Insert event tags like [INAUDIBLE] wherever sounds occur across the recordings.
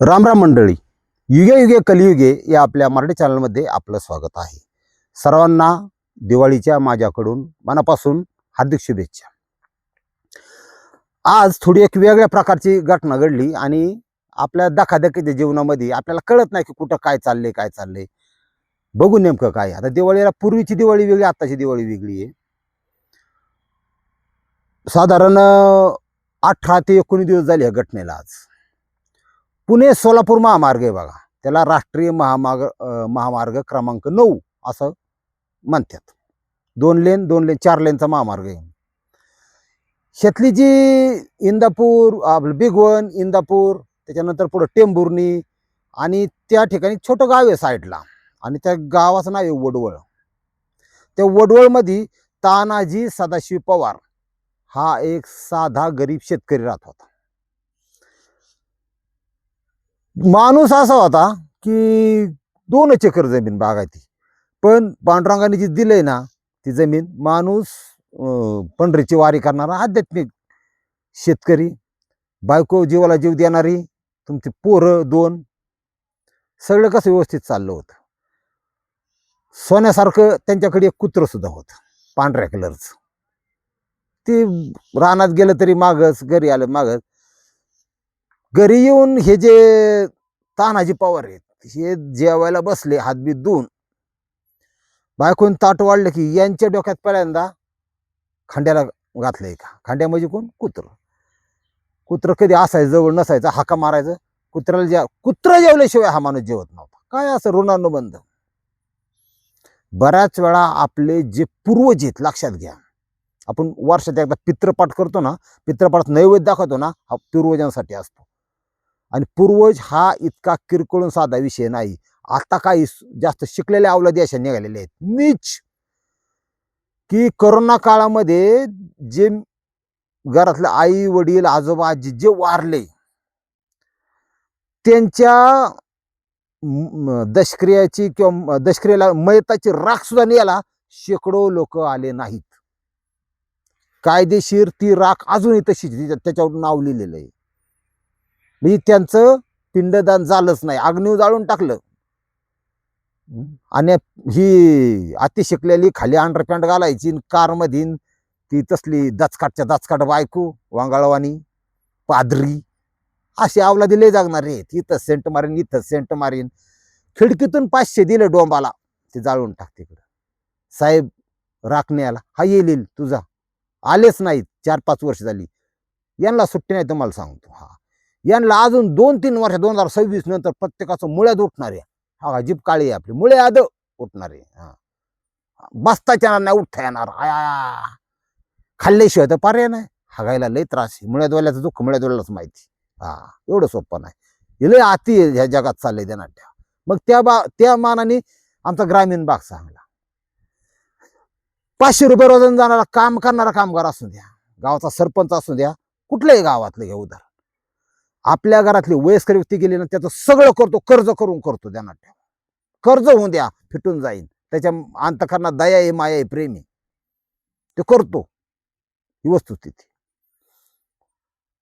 राम राम मंडळी. युगे युगे कलियुगे या आपल्या मराठी चॅनलमध्ये आपलं स्वागत आहे. सर्वांना दिवाळीच्या माझ्याकडून मनापासून हार्दिक शुभेच्छा. आज थोडी एक वेगळ्या प्रकारची घटना घडली आणि आपल्या धकाधकीच्या जीवनामध्ये आपल्याला कळत नाही की कुठं काय चाललंय काय चाललंय. बघू नेमकं काय. आता दिवाळीला पूर्वीची दिवाळी वेगळी आत्ताची दिवाळी वेगळी आहे. साधारण अठरा ते एकोणीस दिवस झाले या घटनेला आज. पुणे सोलापूर महामार्ग आहे बघा. त्याला राष्ट्रीय महामार्ग महामार्ग क्रमांक नऊ असं म्हणतात. दोन लेन दोन लेन चार लेनचा महामार्ग आहे. शेतली जी इंदापूर आपलं बिगवन इंदापूर त्याच्यानंतर पुढं टेंभुर्णी आणि त्या ठिकाणी छोटं गाव आहे साईडला. आणि त्या गावाचं नाव आहे वडवळ. त्या वडवळमध्ये तानाजी सदाशिव पवार हा एक साधा गरीब शेतकरी राहत होता. माणूस असा होता की दोनच एकर जमीन बागायती. पण पांडुरंगाने जी दिलंय ना ती जमीन माणूस पंढरीची वारी करणारा आध्यात्मिक शेतकरी बायको जीवाला जीव देणारी तुमची पोरं दोन सगळं कसं व्यवस्थित चाललं होतं. सोन्यासारखं त्यांच्याकडे एक कुत्र सुद्धा होतं पांढऱ्या कलरचं. ते रानात गेलं तरी मागच घरी आलं मागच घरी येऊन हे जे तानाजी पवार आहेत हे जेवायला बसले हातबीत धुवून. बायकोन ताट वाढलं की यांच्या डोक्यात पहिल्यांदा खांड्याला घातलंय का? खांड्या म्हणजे कोण? कुत्र. कुत्र कधी असायचं जवळ नसायचं हाका मारायचं. कुत्र्याला ज्या कुत्र जेवल्याशिवाय हा माणूस जेवत नव्हता. काय असं ऋणानुबंध? बऱ्याच वेळा आपले जे पूर्वज आहेत लक्षात घ्या. आपण वर्षात एकदा पित्रपाठ करतो ना पित्रपाठात नैवेद्य दाखवतो ना हा पूर्वजांसाठी असतो. आणि पूर्वज हा इतका किरकोळून साधा विषय नाही. आता काही जास्त शिकलेल्या अवलादी अशा निघालेल्या आहेत. नीच की करोना काळामध्ये जे घरातले आई वडील आजोबा आजी जे वारले त्यांच्या दशक्रियाची किंवा दशक्रियेला मयताची राख सुद्धा न्यायला शेकडो लोक आले नाहीत. कायदेशीर ती राख अजूनही तशीच त्याच्यावर नाव लिहिलेलं आहे. म्हणजे त्यांचं पिंडदान झालंच नाही. अग्नीव जाळून टाकलं. आणि ही अति शिकलेली खाली अंडरपॅन्ट घालायची कार मधीन ती तसली दचकाटच्या दचकाट बायको वांगाळवाणी पादरी अशी आवला दिले जागणार रे. इथं सेंट मारीन इथं सेंट मारीन. खिडकीतून पाचशे दिले डोंबाला. ते जाळून टाक तिकडं. साहेब राखण्याला हा येईल येईल तुझा. आलेच नाहीत. चार पाच वर्ष झाली. यांना सुट्टी नाही तुम्हाला सांगतो. हा. यांना अजून दोन तीन वर्ष दोन हजार सव्वीस नंतर प्रत्येकाचं मुळ्यात उठणार आहे. हा जीप काळी आहे आपली. मुळे आद उठणार आहे. हा. बसताच्या नाही उठता येणार. आया खाल्ल्याशिवाय तर पर्याय नाही. हागायला लय त्रास आहे. मुळ्यादवाल्याचं दुःख मुळ्यादवाल्यालाच माहिती हा. एवढं सोपं नाही. हे लय अति ह्या जगात चाललंय त्या. नाट्या मग त्या बा त्या मानाने आमचा ग्रामीण भाग चांगला. पाचशे रुपये वजन जाणारा काम करणारा कामगार असू द्या. गावाचा सरपंच असू द्या. कुठल्याही गावातलं हे उदाहरण. आपल्या घरातली वयस्कर व्यक्ती गेली ना त्याचं सगळं करतो कर्ज करून करतो त्या ठेवा. कर्ज होऊन द्या फिटून जाईल त्याच्या अंतकरणात दया आहे माया आहे प्रेम आहे. ते करतो. ही वस्तुस्थिती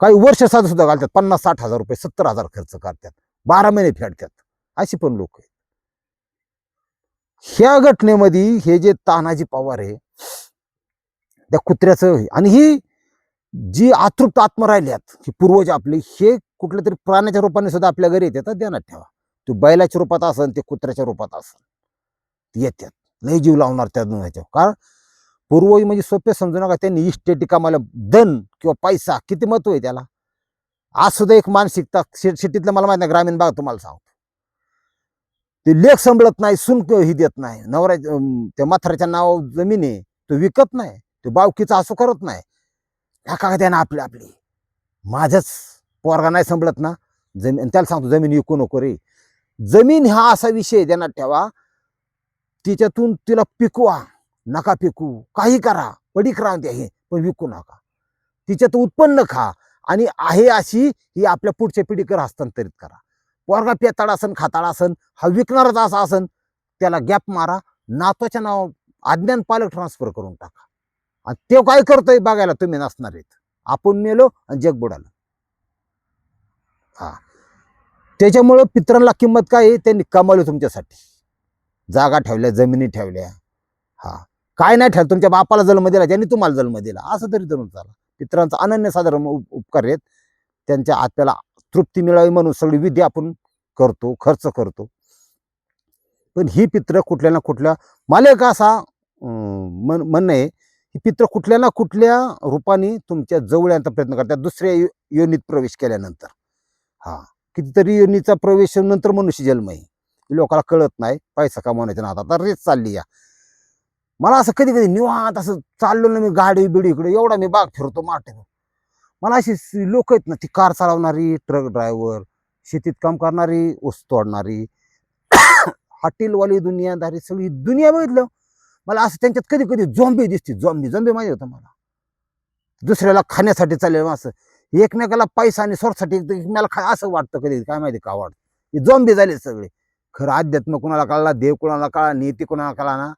काही वर्ष साधं सुद्धा घालतात पन्नास साठ हजार रुपये सत्तर हजार खर्च करतात. बारा महिने फेडतात. अशी पण लोक आहेत. ह्या घटनेमध्ये हे जे तानाजी पवार आहे त्या कुत्र्याचं आणि ही जी आतृप्त आत्मा राहिल्यात ही पूर्वज आपले हे कुठल्या तरी प्राण्याच्या रूपाने सुद्धा आपल्या घरी येतात तर ध्यानात ठेवा. ते बैलाच्या रूपात असन ते कुत्र्याच्या रूपात असन. ते येतात लय जीव लावणार त्या ह्याच्यावर. कारण पूर्वही म्हणजे सोपे समजू नका त्यांनी इस्टेटी कामाला धन किंवा पैसा किती महत्त्व आहे त्याला? आज सुद्धा एक मानसिकता सिटीतलं मला माहिती नाही ग्रामीण भाग तुम्हाला सांगतो. ते लेख संभळत नाही सुन ही देत नाही. नवऱ्या त्या म्हाताऱ्याच्या नाव जमीन आहे तो विकत नाही तो बावकीचा असं करत नाही. ह्या का त्यानं आपली आपली. माझंच पोरगा नाही संपलत ना. जमीन त्याला सांगतो जमीन विकू नको रे. जमीन हा असा विषय आहे, ठेवा. तिच्यातून तिला पिकवा नका पिकू. काही करा पडीक राहून द्या हे पण विकू नका. तिच्यात उत्पन्न खा आणि आहे अशी ही आपल्या पुढच्या पिढीकडे हस्तांतरित करा. पोरगा पेताळा असन खाताळा असन हा विकणारच असा असन त्याला गॅप मारा नातवाच्या नाव अज्ञान पालक ट्रान्सफर करून टाका. आणि ते काय करतोय बघायला तुम्ही नसणार आहेत. आपण मेलो आणि जग बुडालं. हा. त्याच्यामुळं पित्रांना किंमत काय आहे? त्यांनी कमावली तुमच्यासाठी. जागा ठेवल्या जमिनी ठेवल्या. हा. काय नाही ठेवलं तुमच्या बापाला जन्म दिला ज्यांनी तुम्हाला जन्म दिला. असं तरी धरून चाला पित्रांचा अनन्य साधारण उप- उपकार आहेत. त्यांच्या आत्म्याला तृप्ती मिळावी म्हणून सगळी विधी आपण करतो खर्च करतो. पण ही पित्र कुठल्या ना कुठल्या मला एक असा मन म्हणणं आहे ही पित्र कुठल्या ना कुठल्या रूपाने तुमच्या जवळ येण्याचा प्रयत्न करतात. दुसऱ्या यो- योनीत प्रवेश केल्यानंतर. हा. कितीतरी योनीचा प्रवेश नंतर मनुष्य जन्म आहे. लोकांना कळत नाही पैसा कमावण्याच्या ना आता रेच चालली या. मला असं कधी कधी निवांत असं चाललो ना मी गाडी बिडी इकडे एवढा मी बाग फिरतो माटे मला अशी लोक आहेत ना ती कार चालवणारी ट्रक ड्रायव्हर शेतीत काम करणारी ऊस तोडणारी [COUGHS] हॉटेलवाली दुनियादारी सगळी दुनिया बघितलं. मला असं त्यांच्यात कधी कधी झोंबी दिसते झोंबी झोंबी माहिती होतं मला दुसऱ्याला खाण्यासाठी चाललेलं असं एकमेकाला पैसा आणि सोडसाठी मला काय असं वाटतं कधी काय माहिती का वाटतं? हे झाले सगळे. खरं अध्यात्म कुणाला कळला देव कुणाला कळला नीती कुणाला कळला ना?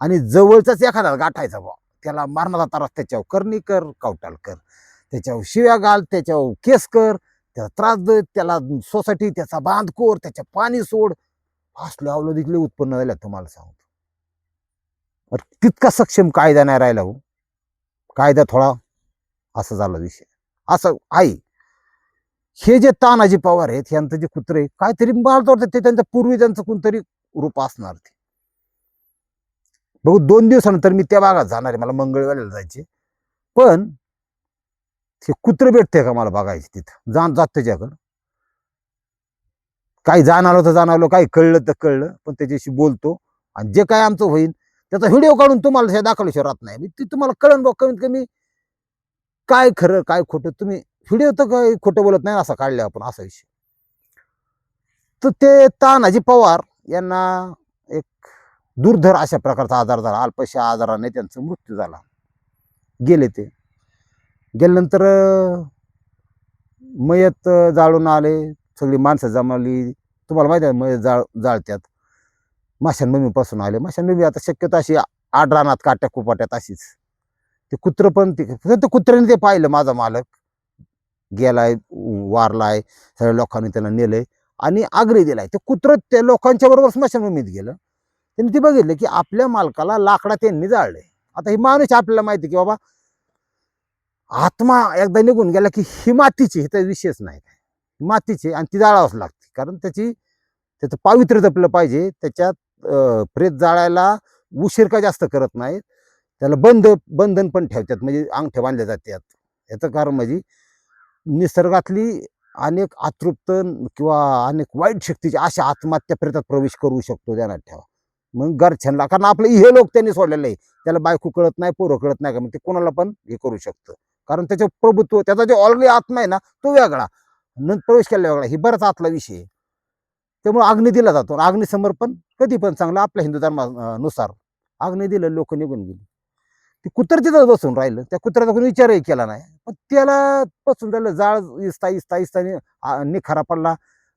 आणि जवळचाच एखादा गाठायचा बा त्याला मारणारा त्रास त्याच्यावर करणी कर कवटाल कर. त्याच्यावर शिव्या घाल त्याच्यावर केस कर. त्याला त्रास दे त्याला सोसायटी त्याचा बांध कोर त्याच्या पाणी सोड. असले आवलं तिथले उत्पन्न झाल्या तुम्हाला सांगतो. तितका सक्षम कायदा नाही राहिला हो. कायदा थोडा असं झाला विषय. असं आहे हे जे तानाजी पवार आहेत यांचं जे कुत्रे काहीतरी मला ते त्यांच्या पूर्वी त्यांचं कोणतरी रूप असणार ते. बघू दोन दिवसानंतर मी त्या भागात जाणार आहे मला मंगळवेळेला जायचे पण ते कुत्र भेटते का मला बघायचे तिथं? जाण जात त्याच्याकडं. काही जाणार तर जाणार काही कळलं तर कळलं पण त्याच्याशी बोलतो. आणि जे काय आमचं होईल त्याचा व्हिडिओ काढून तुम्हाला दाखवल्याशिवाय राहत नाही. मी ती तुम्हाला कळण बघ कमीत कमी काय खरं काय खोटं? तुम्ही व्हिडिओ तर काय खोटं बोलत नाही असा काढलं आपण असा विषय. तर ते तानाजी पवार यांना एक दुर्धर अशा प्रकारचा आजार झाला. अल्पशा आजाराने त्यांचा मृत्यू झाला. गेले ते. गेल्यानंतर मयत जाळून आले. सगळी माणसं जमवली तुम्हाला माहिती आहे मयत जाळ जाळत्यात. माशांभूमीपासून आले. माशांभूमी आता शक्यतो अशी आड रानात काट्या कुपाट्यात अशीच. ते कुत्रं पण ते फक्त कुत्र्याने ते पाहिलं माझा मालक. गेलाय वारलाय सगळ्या लोकांनी त्याला नेलंय आणि आग्रही दिलाय. ते कुत्रं त्या लोकांच्या बरोबर स्मशानभूमीत गेलं. त्यांनी ते बघितलं की आपल्या मालकाला लाकडा त्यांनी जाळलंय आता ही माणूस आपल्याला माहिती की बाबा आत्मा एकदा निघून गेला की ही मातीची हे विषयच नाही. मातीची आणि ती जाळावंच लागते. कारण त्याची त्याचं पावित्र्य जपलं पाहिजे. त्याच्यात प्रेत जाळायला उशीर का जास्त करत नाहीत. त्याला बंद बंधन पण ठेवतात म्हणजे अंगठे बांधले जातात. याचं कारण म्हणजे निसर्गातली अनेक अतृप्त किंवा अनेक वाईट शक्तीची अशा आत्महत्या प्रेतात प्रवेश करू शकतो ध्यानात ठेवा. मग घरच्यांना कारण आपलं हे लोक त्यांनी सोडलेलं आहे. त्याला बायको कळत नाही पोरं कळत नाही का? मग ते कोणाला पण हे करू शकतं. कारण त्याचं प्रभुत्व त्याचा जो ऑलरेडी आत्मा आहे ना तो वेगळा. नंतर प्रवेश केला वेगळा. ही बराच आतला विषय आहे. त्यामुळे अग्नी दिला जातो. अग्निसमर्पण कधी पण चांगलं आपल्या हिंदू धर्मानुसार. अग्नी दिलं लोक निघून गेली. ते कुत्र तिथंच बसून राहिलं. त्या कुत्र्याचा कोणी विचारही केला नाही. पण त्याला बसून राहिलं जाळ इस्ता इस्ता इस्ताने निखारा पडला.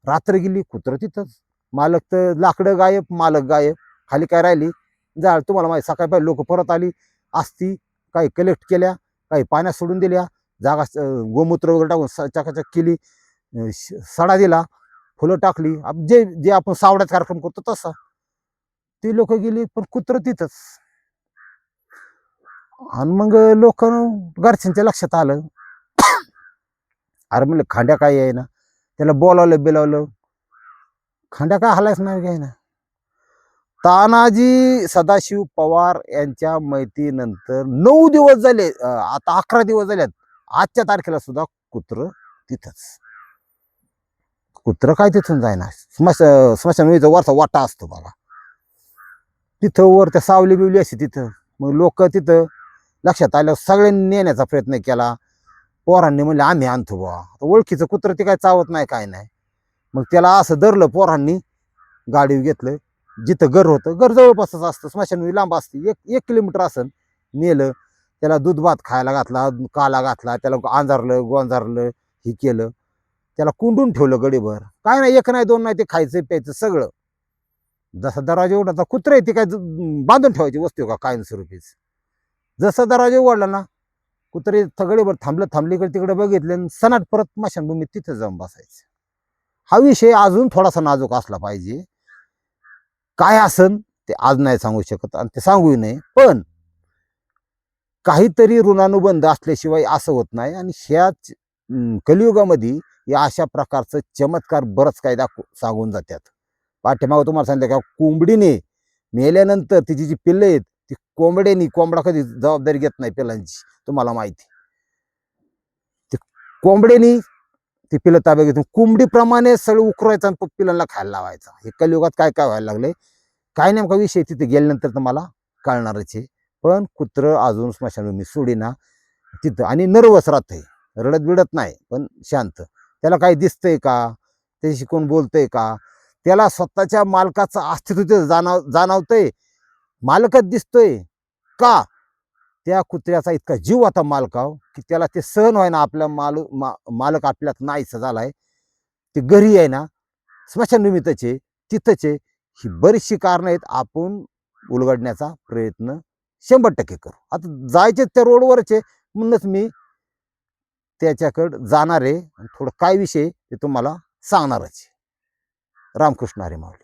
रात्र गेली कुत्र तिथंच. मालक तर लाकडं गायब मालक गायब. खाली काय राहिली? जाळ. तुम्हाला माहिती सकाळी पाहिजे लोक परत आली. असती काही कलेक्ट केल्या काही पाण्यात सोडून दिल्या. जागा गोमूत्र वगैरे टाकून स- चकाचक केली. सडा दिला. फुलं टाकली. जे जे आपण सावड्यात कार्यक्रम करतो तसा. ती लोक गेली पण कुत्र तिथंच. आणि मग लोक घरच्यांच्या लक्षात आलं. अरे म्हणलं खांड्या काय आहे ना? त्याला बोलावलं बिलावलं. खांड्या काय हलायच नाही काय ना तानाजी सदाशिव पवार यांच्या मैतीनंतर नऊ दिवस झाले आता अकरा दिवस झालेत आजच्या तारखेला सुद्धा कुत्र तिथंच. कुत्र काय तिथून जायना स्मश स्मशानभूमीचा वरचा वाटा असतो बघा. तिथं वर त्या सावली बिवली असते तिथं. मग लोक तिथं लक्षात आलं सगळ्यांनी नेण्याचा प्रयत्न केला. पोरांनी म्हणले आम्ही आणतो बुवा. आता ओळखीचं कुत्रं ते काय चावत नाही काय नाही. मग त्याला असं धरलं पोरांनी गाडी घेतलं. जिथं घर होतं घर जवळपासच असतं स्मशानभूमी लांब असते. एक एक किलोमीटर असन नेलं. त्याला दूध भात खायला घातला काला घातला त्याला आंजारलं गोंजारलं हे केलं. त्याला कुंडून ठेवलं गडीभर. काय नाही एक नाही दोन नाही ते खायचं प्यायचं सगळं. जसा दरवाजा एवढाचा कुत्र आहे ते काय बांधून ठेवायची वस्तू का कायमस्वरूपीच? जसा दरवाजा उघडला ना कुत्रे थगडेभर थांबलं थांबलीकडे तिकडे बघितले आणि सनाट परत स्मशानभूमीत तिथं जाऊन बसायचं. हा विषय अजून थोडासा नाजूक असला पाहिजे. काय असन ते आज नाही सांगू शकत आणि ते सांगू नये पण काहीतरी ऋणानुबंध असल्याशिवाय असं होत नाही आणि ह्याच कलियुगामध्ये या अशा प्रकारचं चमत्कार बरंच काय दाखव सांगून जातात. पाठीमागं तुम्हाला सांगितलं का कोंबडीने मेल्यानंतर तिची जी पिल्लं आहेत ती कोंबड्यानी कोंबडा कधी जबाबदारी घेत नाही पिलांची तुम्हाला माहिती. ते कोंबड्यानी ती पिलं ताब्यात घेतून कोंबडीप्रमाणे सगळं उकरायचं आणि पिलांना खायला लावायचा. हे कलियुगात काय काय व्हायला लागले काय नेमका विषय तिथे गेल्यानंतर तुम्हाला कळणारच आहे. पण कुत्र अजून स्मशानभूमी सोडीना. तिथं आणि नर्वस राहतंय. रडत बिडत नाही पण शांत. त्याला काही दिसतंय का? त्याशी कोण बोलतंय का? त्याला स्वतःच्या मालकाचं अस्तित्व तिथं जाणव जाणवतंय. मालकच दिसतोय. का? त्या कुत्र्याचा इतका जीव आता मालकाव की त्याला ते सहन व्हायना आपल्या माल मा, मालक आपल्यात नाहीसा झालाय. ते घरी आहे ना स्मशानभूमीतच आहे तिथंच आहे ही बरीचशी कारणं आहेत. आपण उलगडण्याचा प्रयत्न शंभर टक्के करू. आता जायचे त्या रोडवरच आहे म्हणूनच मी त्याच्याकडं जाणार आहे. आणि थोडं काय विषय ते तुम्हाला सांगणारच आहे. रामकृष्ण हरी माऊली